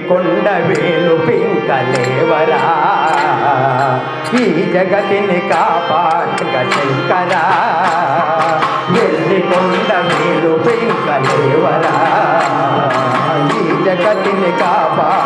కొండ వేలు పింకలేవరా ఈ జగతిని కాపాడగ శంకరా. వెళ్ళి కొండ వేలు పింకలేవరా ఈ జగతిని కాపాడ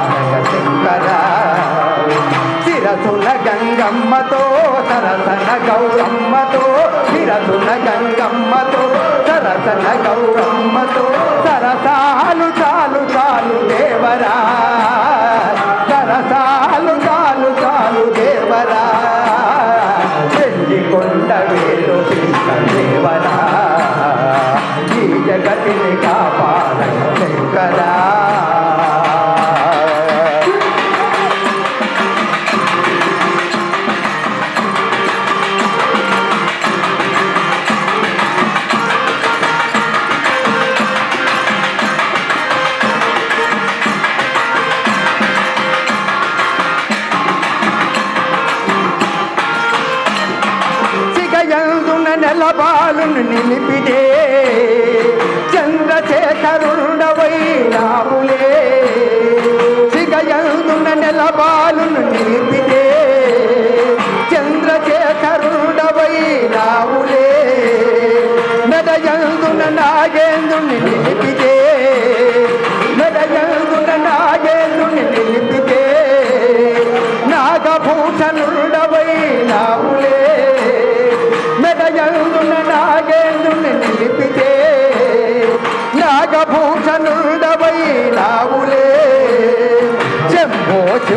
నెల నెలబాలును నిలిపిదే చంద్రశేఖరుండవై రాములే సిగయందున నెలబాలును నిలిపిదే చంద్రశేఖరుండవై రాములే మెదయందున నాగేందుని నిలిపిదే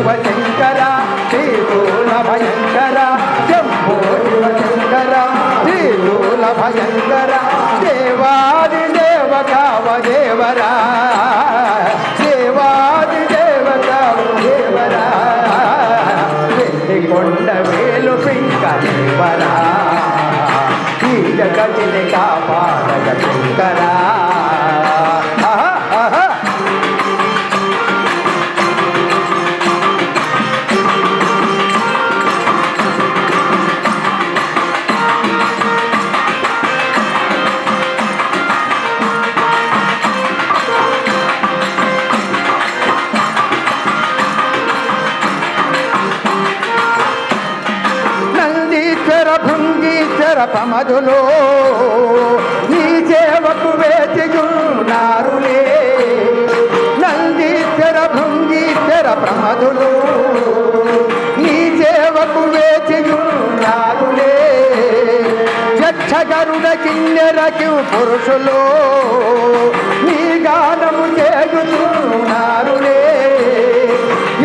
శివశంకర శివ భయంకర శంభో శివ శంకర శ్రీదూల భయంకర దేవాది దేవ కావ దేవరా దేవాది దేవ కావ దేవరా కొండ వేలు పింక దేవరా ఈ జగతిని కాపాడగ శంకరా. భృంగీశ్వర ప్రమదులో నీ సేవకు వేచియున్నారులే. నందీశ్వర భృంగీశ్వర ప్రమధులు నీ సేవకు వేచియున్నారులే. యక్షగరుడ కిన్నెరకి పురుషులు నీ గానము చేయుతున్నారులే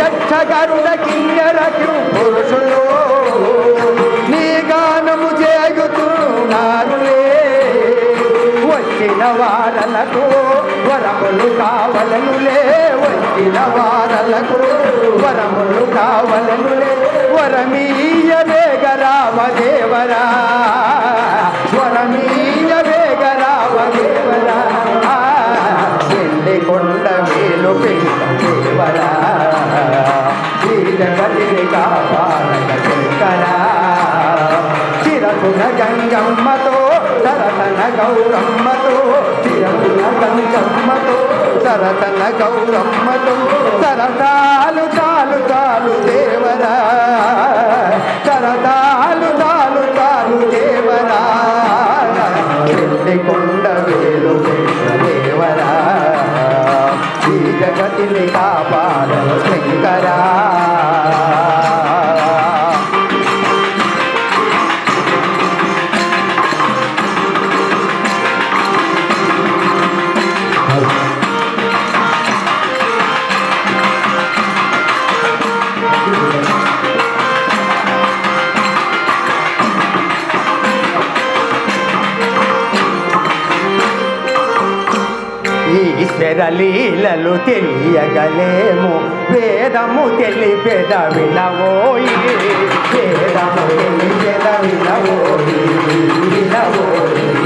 యక్షగరుడ కిన్నెరకి పురుషులు వారలకు వరములు కావలనులే వచ్చిన వారలకు వరములు కావలనులే వరమీయ వేగరామ దేవరా వరమీయ వేగరామ దేవరా వెళ్ళి కొండ మేలు పిండ దేవరా ఈ జగతిని కాపాడగ శంకరా. చిరకున గంగమ్మతో తరతన గౌరమ్మతో చిరకున గంగమ్మతో సరసన గౌరమ్మతో సరతాలు తాలు తాలు దేవరా ఈశ్వర లీలలు తెలియగలేము. వేదము తెలిపెద వినవోయి వేదము తెలిపెద వినవోయి వినవోయి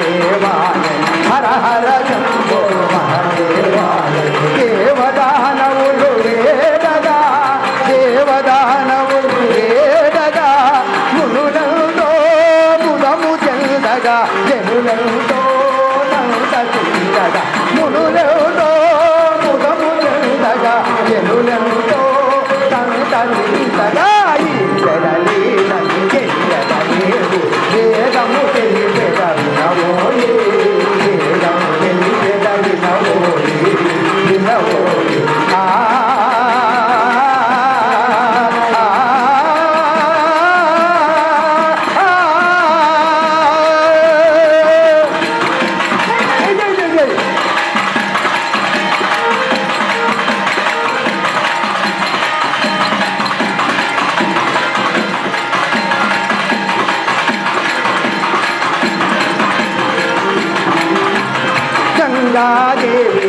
దేవాయ హర హర గంగా దేవి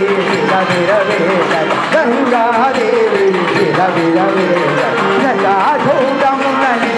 విరవేద గంగా దేవి విరవేద యథాధూతమునని